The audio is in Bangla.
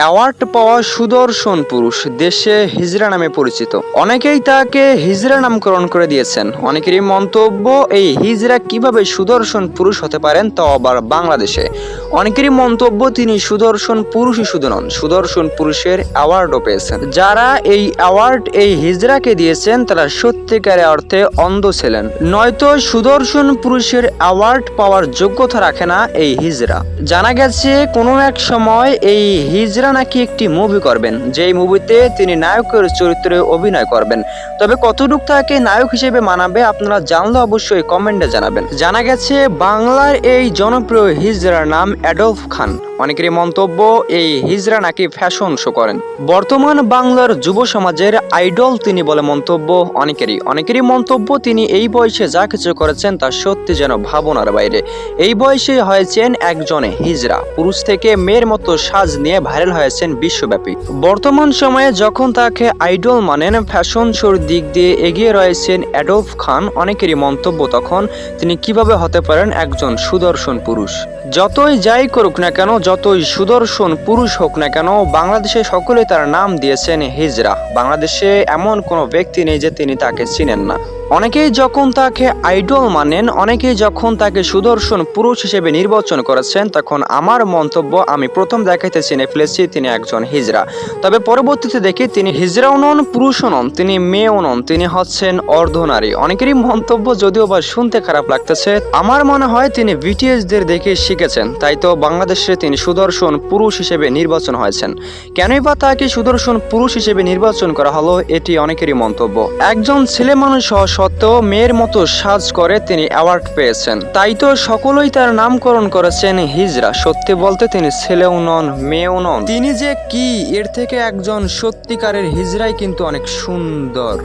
অ্যাওয়ার্ড পাওয়া সুদর্শন পুরুষ দেশে হিজরা নামে পরিচিত। অনেকেই তাকে হিজরা নামকরণ করে দিয়েছেন। অনেকেরই মন্তব্য এই হিজরা কীভাবে সুদর্শন পুরুষ হতে পারেন তা আবার বাংলাদেশে। অনেকেরই মন্তব্য তিনি সুদর্শন পুরুষই শুধু নন, সুদর্শন পুরুষের অ্যাওয়ার্ডও পেয়েছেন। যারা এই অ্যাওয়ার্ড, এই হিজরাকে দিয়েছেন, তারা সত্যিকারে অর্থে অন্ধ ছিলেন। নয়তো সুদর্শন পুরুষের অ্যাওয়ার্ড পাওয়ার যোগ্যতা রাখে না এই হিজরা। জানা গেছে, কোনো এক সময় এই হিজরা নাকি একটি মুভি করবেন। যেই মুভিতে তিনি নায়কের চরিত্রে অভিনয় করবেন। তবে কতটুক তাকে নায়ক হিসেবে মানাবে আপনারা জানলে অবশ্যই কমেন্টে জানাবেন। জানা গেছে, বাংলার এই জনপ্রিয় হিজরার নাম অ্যাডলফ খান। অনেকেরই মন্তব্য, এই হিজরা নাকি ফ্যাশন শো করেন। বর্তমান বাংলার যুব সমাজের আইডল তিনি বলে মন্তব্য অনেকেরই। অনেকেরই মন্তব্য, তিনি এই বয়সে যা কিছু করেছেন তা সত্যি যেন ভাবনার বাইরে। এই বয়সে হয়েছেন একজনে হিজরা। পুরুষ থেকে মেয়ের মতো সাজ নিয়ে ভাইরাল হয়েছেন বিশ্বব্যাপী। বর্তমান সময়ে যখন তাকে আইডল মানেন ফ্যাশন শোর দিক দিয়ে এগিয়ে রয়েছেন অ্যাডলফ খান, অনেকেরই মন্তব্য তখন তিনি কীভাবে হতে পারেন একজন সুদর্শন পুরুষ। যতই যাই করুক না কেন, যতই সুদর্শন পুরুষ হোক না কেন, বাংলাদেশে সকলে তার নাম দিয়েছেন হিজরা। বাংলাদেশে এমন কোনো ব্যক্তি নেই যে তিনি তাকে চিনেন না। অনেকেই যখন তাকে আইডল মানেন, অনেকেই যখন তাকে সুদর্শন পুরুষ হিসেবে নির্বাচন করেছেন, তখন আমার মন্তব্য আমি প্রথম দেখাইতে চিনে ফেলেছি তিনি একজন হিজরা। তবে পরবর্তীতে দেখি তিনি হিজরাও নন, পুরুষও নন, তিনি মেয়েও নন, তিনি হচ্ছেন অর্ধনারী অনেকেরই মন্তব্য যদিও বা শুনতে খারাপ লাগতেছে, আমার মনে হয় তিনি বিটিএসদের দেখে শিখেছেন, তাই তো বাংলাদেশে তিনি সুদর্শন পুরুষ হিসেবে নির্বাচন হয়েছেন। কেনই বা তাকে সুদর্শন পুরুষ হিসেবে নির্বাচন করা হলো, এটি অনেকেরই মন্তব্য। একজন ছেলে মানুষ হওয়া সত্ত্বেও মেয়ের মতো সাজ করে তিনি অ্যাওয়ার্ড পেয়েছেন। তাই তো সকলেই তার নামকরণ করেছেন হিজরা। সত্যি বলতে তিনি ছেলেও নন, মেয়েও নন। তিনি যে কি, এর থেকে একজন সত্যিকারের হিজরাই কিন্তু অনেক সুন্দর।